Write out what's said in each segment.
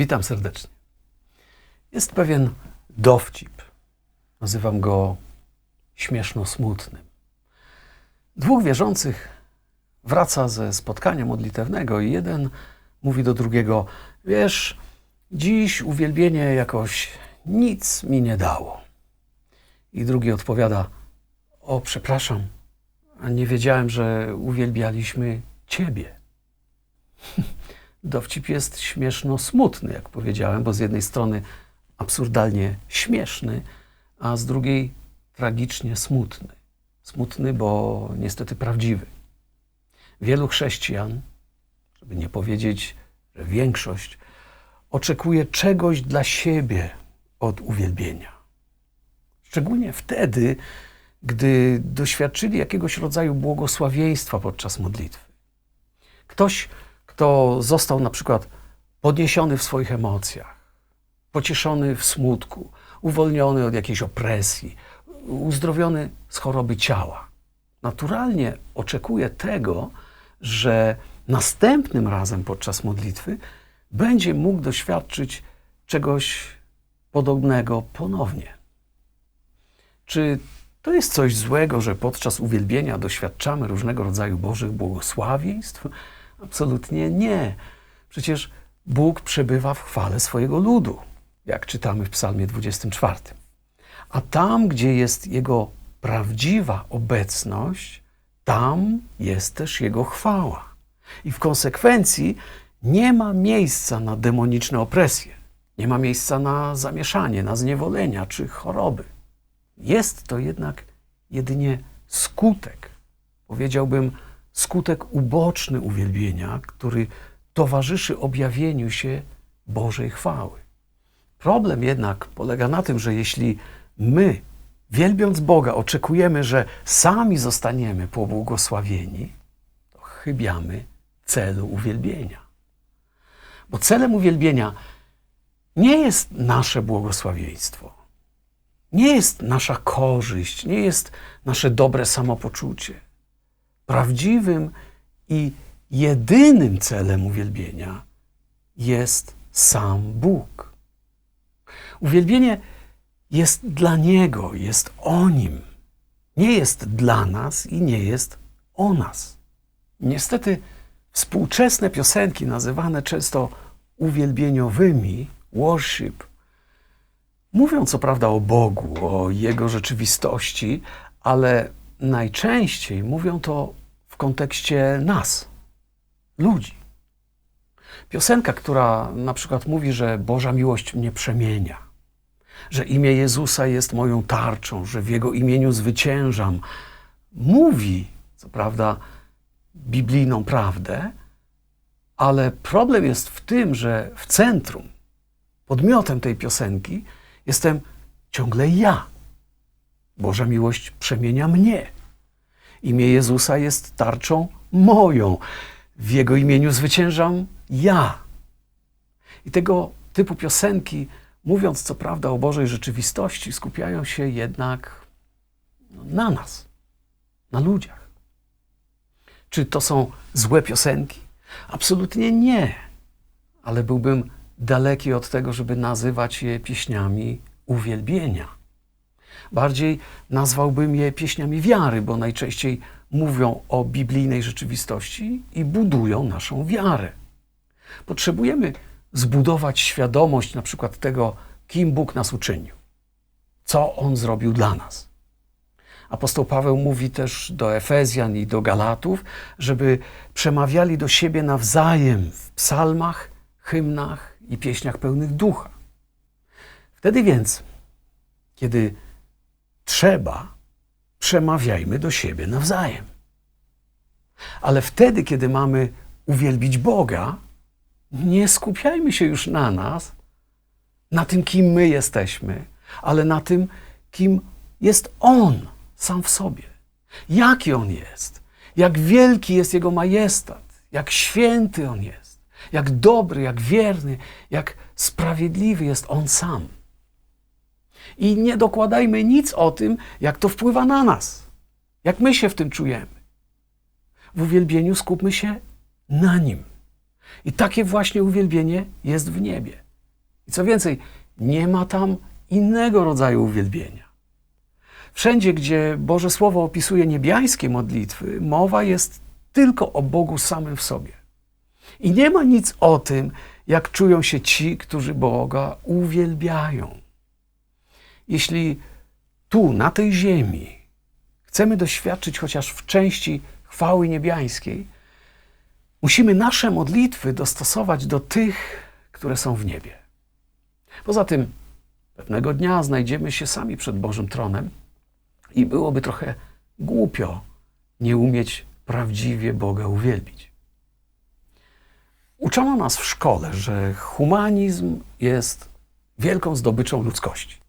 Witam serdecznie. Jest pewien dowcip. Nazywam go śmieszno-smutnym. Dwóch wierzących wraca ze spotkania modlitewnego i jeden mówi do drugiego: Wiesz, dziś uwielbienie jakoś nic mi nie dało. I drugi odpowiada: O, przepraszam, nie wiedziałem, że uwielbialiśmy Ciebie. Dowcip jest śmieszno-smutny, jak powiedziałem, bo z jednej strony absurdalnie śmieszny, a z drugiej tragicznie smutny. Smutny, bo niestety prawdziwy. Wielu chrześcijan, żeby nie powiedzieć, że większość, oczekuje czegoś dla siebie od uwielbienia. Szczególnie wtedy, gdy doświadczyli jakiegoś rodzaju błogosławieństwa podczas modlitwy. Ktoś, kto został na przykład podniesiony w swoich emocjach, pocieszony w smutku, uwolniony od jakiejś opresji, uzdrowiony z choroby ciała. Naturalnie oczekuje tego, że następnym razem podczas modlitwy będzie mógł doświadczyć czegoś podobnego ponownie. Czy to jest coś złego, że podczas uwielbienia doświadczamy różnego rodzaju Bożych błogosławieństw? Absolutnie nie. Przecież Bóg przebywa w chwale swojego ludu, jak czytamy w Psalmie 24. A tam, gdzie jest Jego prawdziwa obecność, tam jest też Jego chwała. I w konsekwencji nie ma miejsca na demoniczne opresje, nie ma miejsca na zamieszanie, na zniewolenia czy choroby. Jest to jednak jedynie skutek, powiedziałbym, skutek uboczny uwielbienia, który towarzyszy objawieniu się Bożej chwały. Problem jednak polega na tym, że jeśli my, wielbiąc Boga, oczekujemy, że sami zostaniemy pobłogosławieni, to chybiamy celu uwielbienia. Bo celem uwielbienia nie jest nasze błogosławieństwo, nie jest nasza korzyść, nie jest nasze dobre samopoczucie. Prawdziwym i jedynym celem uwielbienia jest sam Bóg. Uwielbienie jest dla Niego, jest o Nim. Nie jest dla nas i nie jest o nas. Niestety współczesne piosenki, nazywane często uwielbieniowymi, worship, mówią co prawda o Bogu, o Jego rzeczywistości, ale najczęściej mówią to kontekście nas, ludzi. Piosenka, która na przykład mówi, że Boża miłość mnie przemienia, że imię Jezusa jest moją tarczą, że w Jego imieniu zwyciężam, mówi, co prawda, biblijną prawdę, ale problem jest w tym, że w centrum, podmiotem tej piosenki jestem ciągle ja. Boża miłość przemienia mnie. Imię Jezusa jest tarczą moją. W Jego imieniu zwyciężam ja. I tego typu piosenki, mówiąc co prawda o Bożej rzeczywistości, skupiają się jednak na nas, na ludziach. Czy to są złe piosenki? Absolutnie nie. Ale byłbym daleki od tego, żeby nazywać je pieśniami uwielbienia. Bardziej nazwałbym je pieśniami wiary, bo najczęściej mówią o biblijnej rzeczywistości i budują naszą wiarę. Potrzebujemy zbudować świadomość na przykład tego, kim Bóg nas uczynił, co On zrobił dla nas. Apostoł Paweł mówi też do Efezjan i do Galatów, żeby przemawiali do siebie nawzajem w psalmach, hymnach i pieśniach pełnych ducha. Wtedy więc, kiedy trzeba, przemawiajmy do siebie nawzajem. Ale wtedy, kiedy mamy uwielbić Boga, nie skupiajmy się już na nas, na tym, kim my jesteśmy, ale na tym, kim jest On sam w sobie. Jaki On jest, jak wielki jest Jego majestat, jak święty On jest, jak dobry, jak wierny, jak sprawiedliwy jest On sam. I nie dokładajmy nic o tym, jak to wpływa na nas, jak my się w tym czujemy. W uwielbieniu skupmy się na Nim. I takie właśnie uwielbienie jest w niebie. I co więcej, nie ma tam innego rodzaju uwielbienia. Wszędzie, gdzie Boże Słowo opisuje niebiańskie modlitwy, mowa jest tylko o Bogu samym w sobie. I nie ma nic o tym, jak czują się ci, którzy Boga uwielbiają. Jeśli tu, na tej ziemi, chcemy doświadczyć chociaż w części chwały niebiańskiej, musimy nasze modlitwy dostosować do tych, które są w niebie. Poza tym, pewnego dnia znajdziemy się sami przed Bożym tronem i byłoby trochę głupio nie umieć prawdziwie Boga uwielbić. Uczono nas w szkole, że humanizm jest wielką zdobyczą ludzkości.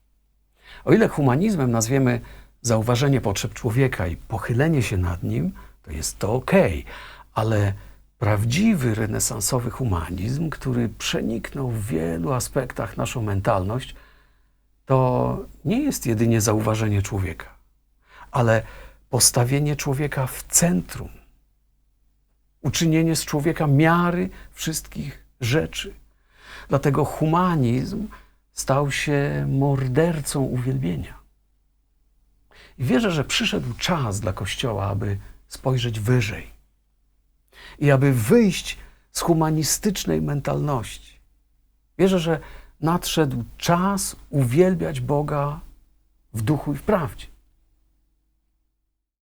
O ile humanizmem nazwiemy zauważenie potrzeb człowieka i pochylenie się nad nim, to jest to ok, ale prawdziwy renesansowy humanizm, który przeniknął w wielu aspektach naszą mentalność, to nie jest jedynie zauważenie człowieka, ale postawienie człowieka w centrum, uczynienie z człowieka miary wszystkich rzeczy. Dlatego humanizm stał się mordercą uwielbienia. I wierzę, że przyszedł czas dla Kościoła, aby spojrzeć wyżej i aby wyjść z humanistycznej mentalności. Wierzę, że nadszedł czas uwielbiać Boga w duchu i w prawdzie.